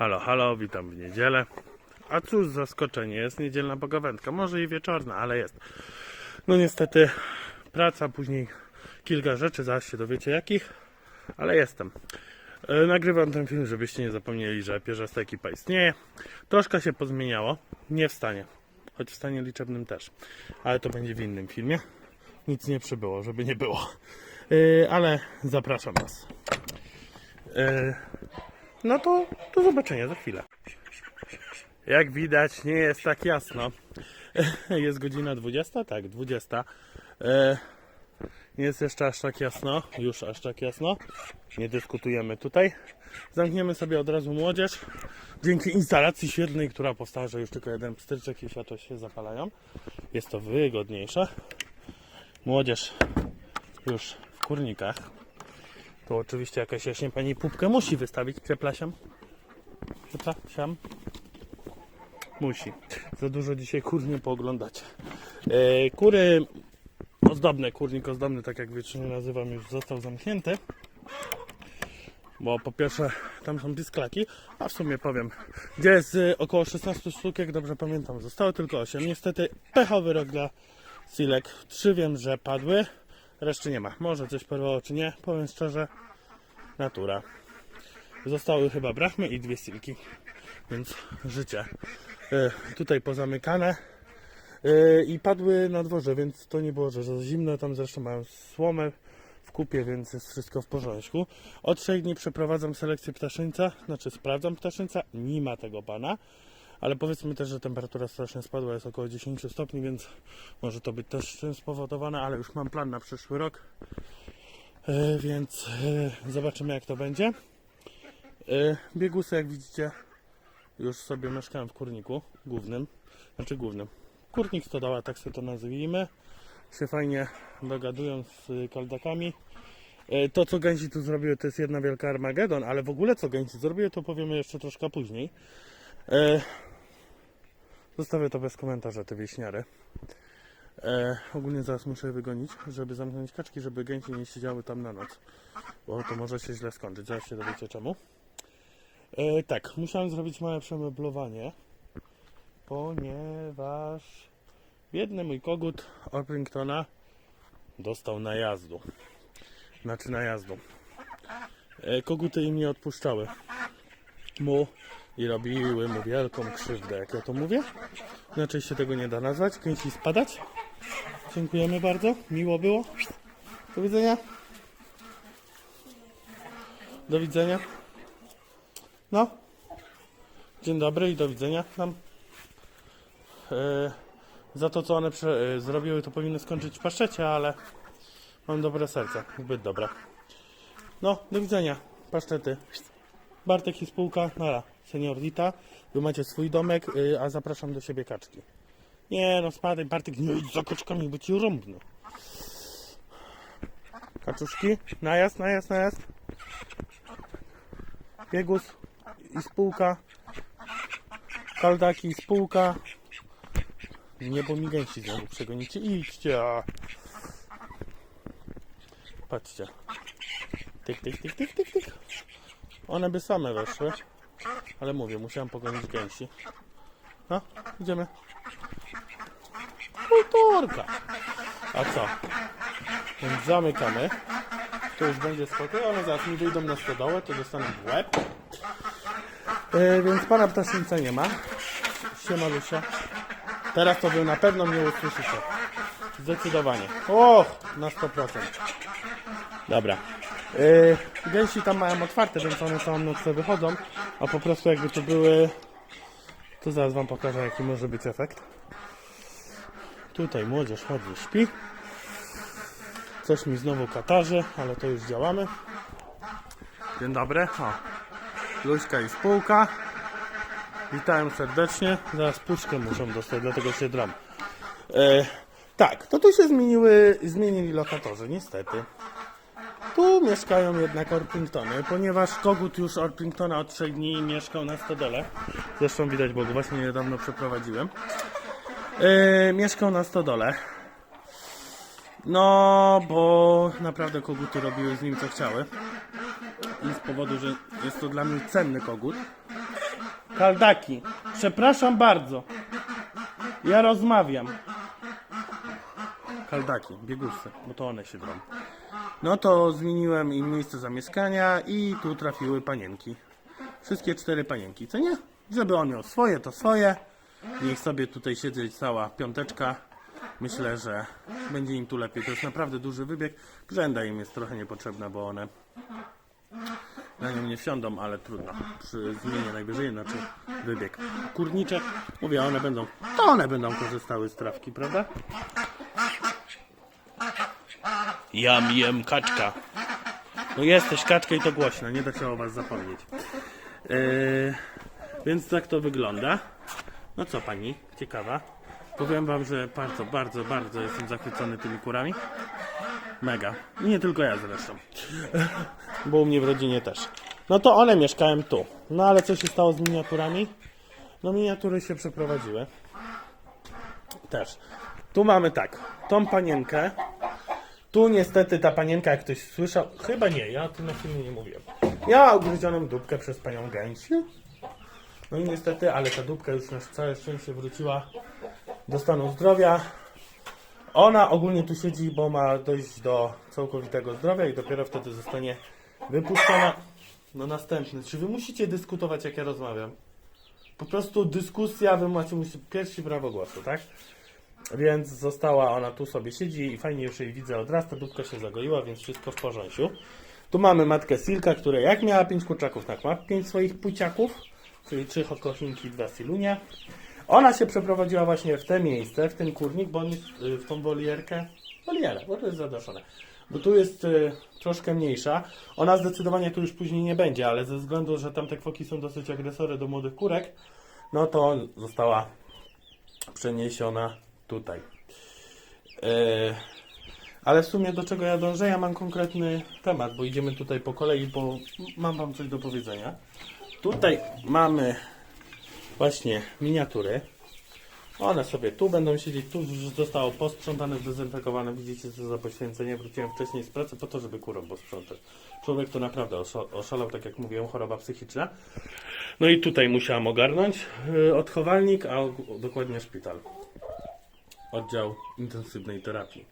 Halo, halo, witam w niedzielę. A cóż, zaskoczenie, jest niedzielna pogawędka, może i wieczorna, ale jest. No niestety, praca, później kilka rzeczy, zaraz się dowiecie jakich, ale jestem. E, Nagrywam ten film, żebyście nie zapomnieli, że pierzasta ekipa istnieje. Troszkę się pozmieniało, nie w stanie, choć w stanie liczebnym też, ale to będzie w innym filmie. Nic nie przybyło, żeby nie było. E, Ale zapraszam Was. E, no to do zobaczenia za chwilę. Jak widać, nie jest tak jasno. Jest godzina 20? Tak, 20. Nie jest jeszcze aż tak jasno, już aż tak jasno. Nie dyskutujemy tutaj. Zamkniemy sobie od razu młodzież. Dzięki instalacji świetlnej, która powstała, że już tylko jeden pstryczek i światło się zapalają. Jest to wygodniejsze. Młodzież już w kurnikach. Tu oczywiście jakaś jaśnie pani pupkę musi wystawić, przepraszam. Przepraszam. Musi. Za dużo dzisiaj kur nie pooglądać. E, kury ozdobne, kurnik ozdobny, tak jak wiecznie nazywam, już został zamknięty. Bo po pierwsze tam są pisklaki, a w sumie powiem, gdzie jest y, około 16 sztuk, jak dobrze pamiętam, zostało tylko 8. Niestety pechowy rok dla silek. Trzy wiem, że padły, reszty nie ma. Może coś porwało czy nie, powiem szczerze, natura. Zostały chyba brachmy i dwie silki, więc życie. E, tutaj pozamykane e, i padły na dworze, więc to nie było, że zimno. Tam zresztą mają słomę w kupie, więc jest wszystko w porządku. Od trzech dni przeprowadzam selekcję ptaszyńca, znaczy sprawdzam ptaszyńca, nie ma tego pana. Ale powiedzmy też, że temperatura strasznie spadła, jest około 10 stopni, więc może to być też spowodowane, ale już mam plan na przyszły rok. E, więc e, zobaczymy jak to będzie. Biegusy jak widzicie już sobie mieszkałem w kurniku głównym, znaczy głównym. Kurnik stodoła, tak sobie to nazwijmy. Się fajnie dogadują z kaldakami. E, To co gęsi tu zrobiły to jest jedna wielka Armagedon, ale w ogóle co gęsi zrobiły to powiemy jeszcze troszkę później. E, Zostawię to bez komentarza te wieśniary. E, ogólnie zaraz muszę je wygonić, żeby zamknąć kaczki, żeby gęsi nie siedziały tam na noc. Bo to może się źle skończyć, zaraz się dowiecie czemu. E, tak, musiałem zrobić małe przemeblowanie, ponieważ biedny mój kogut Orpingtona dostał najazdu. Znaczy najazdu. E, koguty im nie odpuszczały mu i robiły mu wielką krzywdę. Jak ja to mówię? Inaczej się tego nie da nazwać. Kręci spadać. Dziękujemy bardzo. Miło było. Do widzenia. Do widzenia. No. Dzień dobry i do widzenia nam. E, za to, co one e, zrobiły, to powinny skończyć w paszczecie, ale mam dobre serce. Zbyt dobre. No, do widzenia. Paszczety. Bartek i spółka. Nara. Senior Dita. Wy macie swój domek, y, a zapraszam do siebie kaczki. Nie no, spadaj Bartek, nie idź za kaczkami, bo ci rąbną. Kaczuszki. Najazd, najazd, najazd. Biegus i spółka. Kaldaki i spółka. Nie, bo mi gęsi znowu przegonicie. Idźcie. Patrzcie. Tyk, tyk, tyk, tyk, tyk, tyk. One by same weszły. Ale mówię, musiałem pogonić gęsi. No, idziemy. Kulturka. A co? Więc zamykamy. To już będzie spokój, ale zaraz mi wyjdą na stodołę, to dostanę w łeb. E, więc pana ptaszyńca nie ma. Siema Lusia. Teraz to wy na pewno mnie usłyszycie. Zdecydowanie. Och, na 100%. Dobra. Yy, gęsi tam mają otwarte, więc one całą noc wychodzą, a po prostu jakby to były... To zaraz wam pokażę jaki może być efekt. Tutaj młodzież chodzi, śpi. Coś mi znowu katarzy, ale to już działamy. Dzień dobry. O. Luśka i spółka. Witam serdecznie. Zaraz puszkę muszą dostać, dlatego się dram. E, tak, to tu się zmieniły, zmienili lokatorzy, niestety. Tu mieszkają jednak Orpingtony, ponieważ kogut już Orpingtona od 3 dni mieszkał na stodole. Zresztą widać, bo go właśnie niedawno przeprowadziłem. Yy, mieszkał na stodole. No, bo naprawdę koguty robiły z nim co chciały. I z powodu, że jest to dla mnie cenny kogut. Kaldaki, przepraszam bardzo. Ja rozmawiam. Kaldaki, biegusy, bo to one się drą. No to zmieniłem im miejsce zamieszkania i tu trafiły panienki. Wszystkie cztery panienki, co nie? Żeby on miał swoje, to swoje. Niech sobie tutaj siedzi cała piąteczka. Myślę, że będzie im tu lepiej. To jest naprawdę duży wybieg. Brzęda im jest trochę niepotrzebna, bo one na nią nie wsiądą, ale trudno. Przy zmianie najwyżej inaczej wybieg. Kurniczek, mówię, one będą, to one będą korzystały z trawki, prawda? Ja mijem kaczka. No jesteś kaczka i to głośno, nie da się o was zapomnieć. Yy, więc tak to wygląda. No co pani, ciekawa? Powiem wam, że bardzo, bardzo, bardzo jestem zachwycony tymi kurami. Mega. Nie tylko ja zresztą. Bo u mnie w rodzinie też. No to one mieszkałem tu. No ale co się stało z miniaturami? No miniatury się przeprowadziły. Też. Tu mamy tak. Tą panienkę. Tu niestety ta panienka, jak ktoś słyszał, chyba nie, ja o tym na filmie nie mówiłem. Miała ugryzioną dupkę przez panią Gęsię. No i niestety, ale ta dupka już na całe szczęście wróciła do stanu zdrowia. Ona ogólnie tu siedzi, bo ma dojść do całkowitego zdrowia i dopiero wtedy zostanie wypuszczona. No następny. Czy wy musicie dyskutować, jak ja rozmawiam? Po prostu dyskusja, wy macie pierwsi prawo głosu, tak? Więc została ona tu sobie siedzi i fajnie już jej widzę odrasta, dupka się zagoiła, więc wszystko w porządku. Tu mamy matkę Silka, która jak miała pięć kurczaków, tak ma pięć swoich puciaków, czyli trzy hokochinki i dwa silunie. Ona się przeprowadziła właśnie w te miejsce, w ten kurnik, bo on jest y, w tą wolierkę, wolierę, bo to jest zadaszone. Bo tu jest y, troszkę mniejsza. Ona zdecydowanie tu już później nie będzie, ale ze względu, że tamte kwoki są dosyć agresory do młodych kurek, no to została przeniesiona tutaj. E, ale w sumie do czego ja dążę? Ja mam konkretny temat, bo idziemy tutaj po kolei, bo mam wam coś do powiedzenia. Tutaj mamy właśnie miniatury. One sobie tu będą siedzieć, tu już zostało posprzątane, zdezynfekowane. Widzicie, co za poświęcenie. Wróciłem wcześniej z pracy po to, żeby kurą posprzątać. Człowiek to naprawdę osza- oszalał, tak jak mówiłem, choroba psychiczna. No i tutaj musiałam ogarnąć yy, odchowalnik, a dokładnie szpital. Oddział intensywnej terapii.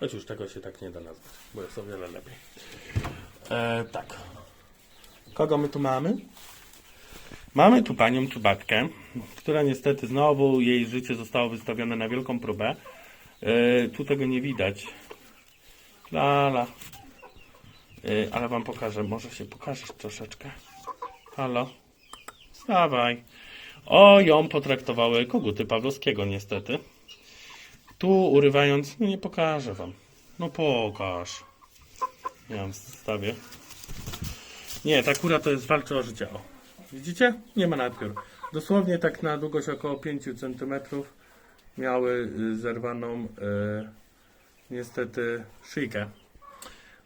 Choć już tego się tak nie da nazwać, bo jest o wiele lepiej. E, tak. Kogo my tu mamy? Mamy tu panią Czubatkę, która niestety znowu jej życie zostało wystawione na wielką próbę. E, tu tego nie widać. Lala. E, ale wam pokażę, może się pokażesz troszeczkę. Halo? Stawaj. O, ją potraktowały koguty Pawłowskiego niestety. Tu urywając, no nie pokażę wam. No pokaż. Ja wam wstawię. Nie, ta kura to jest walczy o życie. O. Widzicie? Nie ma nadpiór. Dosłownie tak na długość około 5 cm miały y, zerwaną y, niestety szyjkę.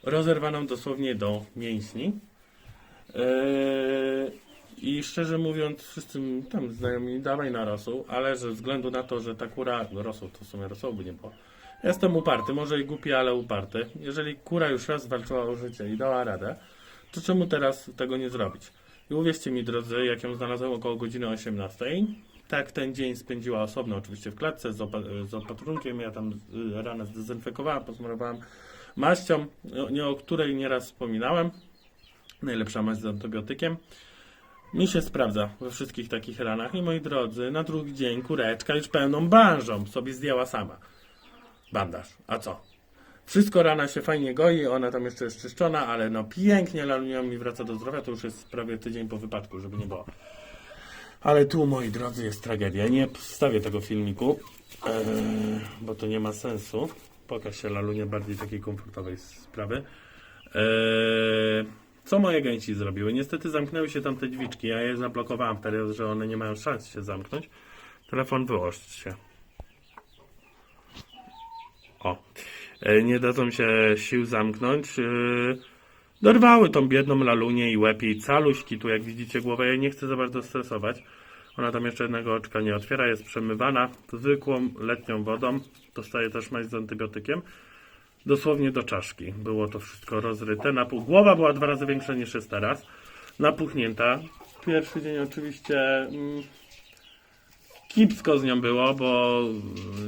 Rozerwaną dosłownie do mięśni. Yy, I szczerze mówiąc, wszyscy tam znajomi dawaj na rosół, ale ze względu na to, że ta kura, rosół to w sumie rosołu by nie było. Jestem uparty, może i głupi, ale uparty. Jeżeli kura już raz walczyła o życie i dała radę, to czemu teraz tego nie zrobić? I uwierzcie mi, drodzy, jak ją znalazłem około godziny 18, tak ten dzień spędziła osobno, oczywiście w klatce z, opa- z opatrunkiem. Ja tam y, ranę zdezynfekowałem, posmarowałem maścią, o- nie o której nieraz wspominałem. Najlepsza maść z antybiotykiem. Mi się sprawdza we wszystkich takich ranach. I moi drodzy, na drugi dzień kureczka już pełną banżą sobie zdjęła sama. Bandaż. A co? Wszystko rana się fajnie goi, ona tam jeszcze jest czyszczona, ale no pięknie lalunia mi wraca do zdrowia. To już jest prawie tydzień po wypadku, żeby nie było. Ale tu, moi drodzy, jest tragedia. Nie wstawię tego filmiku, eee, bo to nie ma sensu. Pokaż się lalunie bardziej takiej komfortowej sprawy. Eee, co moje gęsi zrobiły? Niestety zamknęły się tam te drzwiczki. Ja je zablokowałem wtedy, że one nie mają szans się zamknąć. Telefon wyłoż się. O. E, Nie dadzą się sił zamknąć. e, dorwały tą biedną lalunię i łeb jej caluśki. Tu jak widzicie głowę, ja nie chcę za bardzo stresować. Ona tam jeszcze jednego oczka nie otwiera, jest przemywana zwykłą letnią wodą. Dostaje też maść z antybiotykiem. Dosłownie do czaszki. Było to wszystko rozryte. Na pół. Głowa była dwa razy większa niż jest teraz. Napuchnięta. Pierwszy dzień oczywiście mm, kipsko z nią było, bo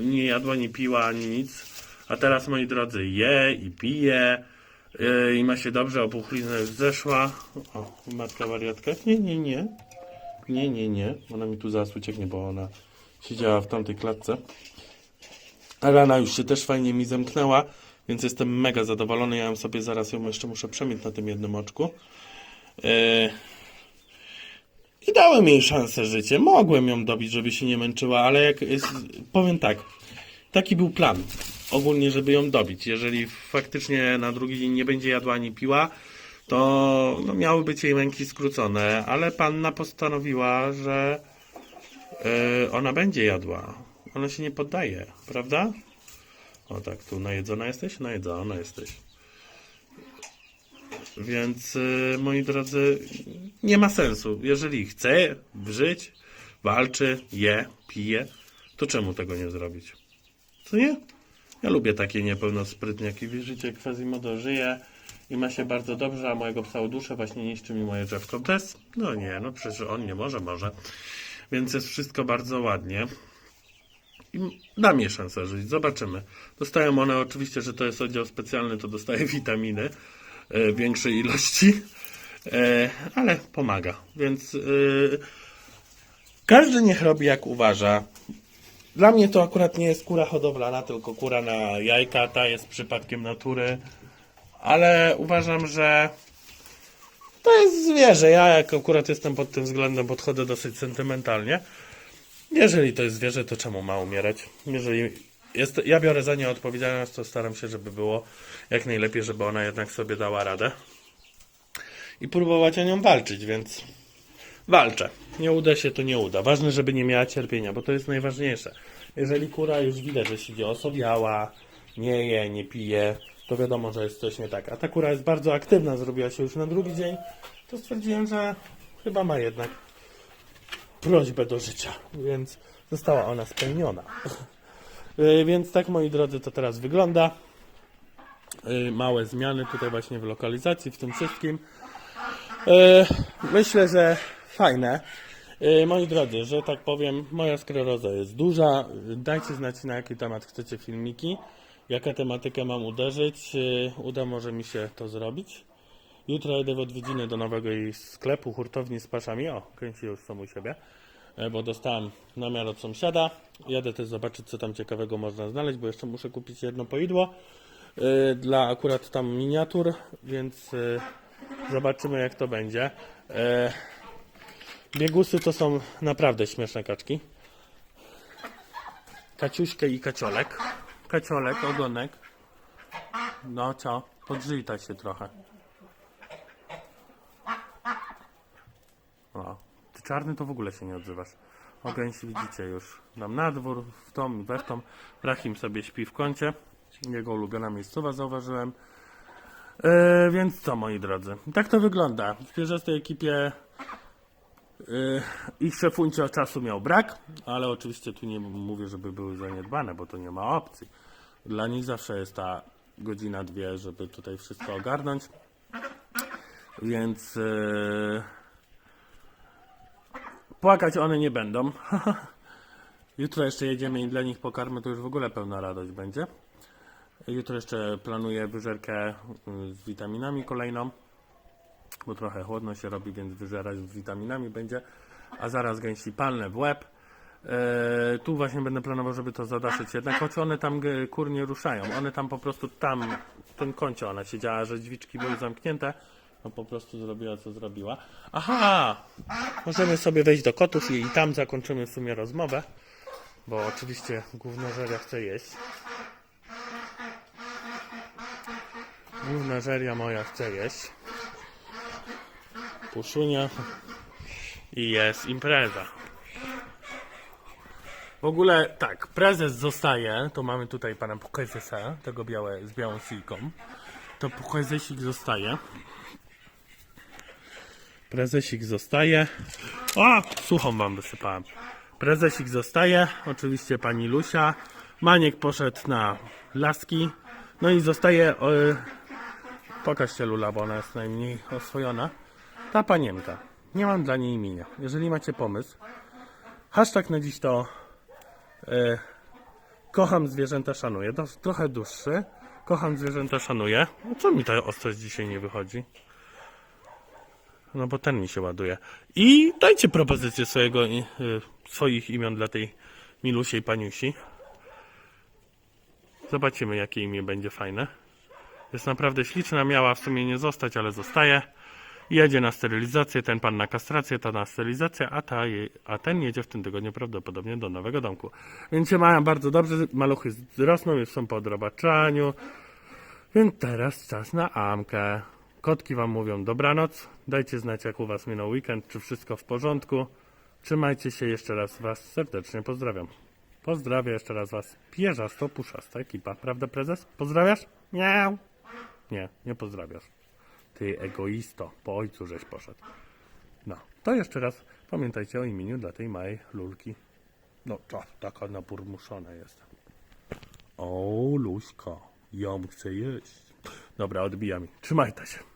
nie jadła, nie piła ani nic. A teraz, moi drodzy, je i pije yy, i ma się dobrze, opuchlizna już zeszła. O, matka wariatka. Nie, nie, nie. Nie, nie, nie. Ona mi tu zaraz ucieknie, bo ona siedziała w tamtej klatce. A rana już się też fajnie mi zamknęła, więc jestem mega zadowolony. Ja ją sobie zaraz ją jeszcze muszę przemyć na tym jednym oczku. Yy, i dałem jej szansę życie. Mogłem ją dobić, żeby się nie męczyła, ale jak powiem tak, taki był plan. Ogólnie, żeby ją dobić. Jeżeli faktycznie na drugi dzień nie będzie jadła ani piła, to no, miały być jej męki skrócone, ale panna postanowiła, że yy, ona będzie jadła. Ona się nie poddaje, prawda? O tak, tu najedzona jesteś? Najedzona jesteś. Więc y, moi drodzy, nie ma sensu. Jeżeli chce żyć, walczy, je, pije, to czemu tego nie zrobić? Co nie? Ja lubię takie niepełnosprytniaki. Wierzycie, Quasimodo żyje i ma się bardzo dobrze, a mojego psa duszę właśnie niszczy mi moje drzewko. Bez? No nie, no przecież on nie może, może. Więc jest wszystko bardzo ładnie. I dam jej szansę żyć. Zobaczymy. Dostają one oczywiście, że to jest oddział specjalny, to dostaje witaminy e, większej ilości, e, ale pomaga. Więc e, każdy niech robi jak uważa. Dla mnie to akurat nie jest kura hodowlana, tylko kura na jajka. Ta jest przypadkiem natury, ale uważam, że to jest zwierzę. Ja jak akurat jestem pod tym względem, podchodzę dosyć sentymentalnie. Jeżeli to jest zwierzę, to czemu ma umierać? Jeżeli jest, ja biorę za nie odpowiedzialność, to staram się, żeby było jak najlepiej, żeby ona jednak sobie dała radę. I próbować o nią walczyć, więc walczę. Nie uda się, to nie uda. Ważne, żeby nie miała cierpienia, bo to jest najważniejsze. Jeżeli kura już widać, że siedzi osobiała, nie je, nie pije, to wiadomo, że jest coś nie tak. A ta kura jest bardzo aktywna, zrobiła się już na drugi dzień, to stwierdziłem, że chyba ma jednak prośbę do życia, więc została ona spełniona. Yy, Więc tak, moi drodzy, to teraz wygląda. Yy, Małe zmiany tutaj właśnie w lokalizacji, w tym wszystkim. Yy, Myślę, że fajne. Yy, Moi drodzy, że tak powiem, moja skleroza jest duża. Dajcie znać, na jaki temat chcecie filmiki, jaka tematykę mam uderzyć. Yy, Uda może mi się to zrobić. Jutro jedę w odwiedziny do nowego sklepu, hurtowni z paszami. O, kręci już są u siebie, e, bo dostałem namiar od sąsiada. Jadę też zobaczyć, co tam ciekawego można znaleźć, bo jeszcze muszę kupić jedno poidło e, dla akurat tam miniatur, więc e, zobaczymy, jak to będzie. Biegusy to są naprawdę śmieszne kaczki. Kaciuśkę i kaciolek. Kaciolek, ogonek. No co? Podrzyjtaj się trochę. O, ty czarny to w ogóle się nie odzywasz. O gęsi widzicie już. Dam na dwór, w tą i we w tą. Brachim sobie śpi w kącie. Jego ulubiona miejscowa zauważyłem. E, więc co moi drodzy, tak to wygląda. W pierzastej ekipie e, ich szefuncio czasu miał brak, ale oczywiście tu nie mówię, żeby były zaniedbane, bo to nie ma opcji. Dla nich zawsze jest ta godzina, dwie, żeby tutaj wszystko ogarnąć. Więc e, Płakać one nie będą. Jutro jeszcze jedziemy i dla nich pokarmy, to już w ogóle pełna radość będzie. Jutro jeszcze planuję wyżerkę y, z witaminami kolejną, bo trochę chłodno się robi, więc wyżerać z witaminami będzie. A zaraz gęsi palne w łeb. E, tu właśnie będę planował, żeby to zadaszyć jednak, choć one tam kur nie ruszają. One tam po prostu tam, w tym kącie ona siedziała, że drzwiczki były zamknięte. No po prostu zrobiła co zrobiła. Aha! Możemy sobie wejść do kotów i tam zakończymy w sumie rozmowę. Bo oczywiście głównożeria chce jeść. Głównożeria moja chce jeść. Puszunia. I jest impreza. W ogóle tak, prezes zostaje. To mamy tutaj pana prezesa, tego białe, z białą silką. To prezesik zostaje. Prezesik zostaje. O! Suchą wam wysypałem. Prezesik zostaje. Oczywiście pani Lusia. Maniek poszedł na laski. No i zostaje. E, pokażcie Lula, bo ona jest najmniej oswojona. Ta panienka. Nie mam dla niej imienia. Jeżeli macie pomysł, hashtag na dziś to e, kocham zwierzęta, szanuję. To trochę dłuższy. Kocham zwierzęta, szanuję. No co mi ta ostrość dzisiaj nie wychodzi? No bo ten mi się ładuje. I dajcie propozycję swojego, y, swoich imion dla tej Milusiej Paniusi. Zobaczymy, jakie imię będzie fajne. Jest naprawdę śliczna, miała w sumie nie zostać, ale zostaje. Jedzie na sterylizację, ten pan na kastrację, ta na sterylizację, a, ta, je- a ten jedzie w tym tygodniu prawdopodobnie do nowego domku. Więc się mają bardzo dobrze, maluchy rosną, już są po odrobaczaniu. Więc teraz czas na Amkę. Kotki wam mówią dobranoc. Dajcie znać, jak u was minął weekend, czy wszystko w porządku. Trzymajcie się, jeszcze raz was serdecznie pozdrawiam. Pozdrawiam jeszcze raz was. Pierzasto, puszasta ekipa. Prawda, prezes? Pozdrawiasz? Nie. Nie, nie pozdrawiasz. Ty egoisto, po ojcu żeś poszedł. No, to jeszcze raz pamiętajcie o imieniu dla tej małej lulki. No, to taka naburmuszona jestem. O, Luśka, ją chcę jeść. Dobra, odbijam. Trzymajcie się.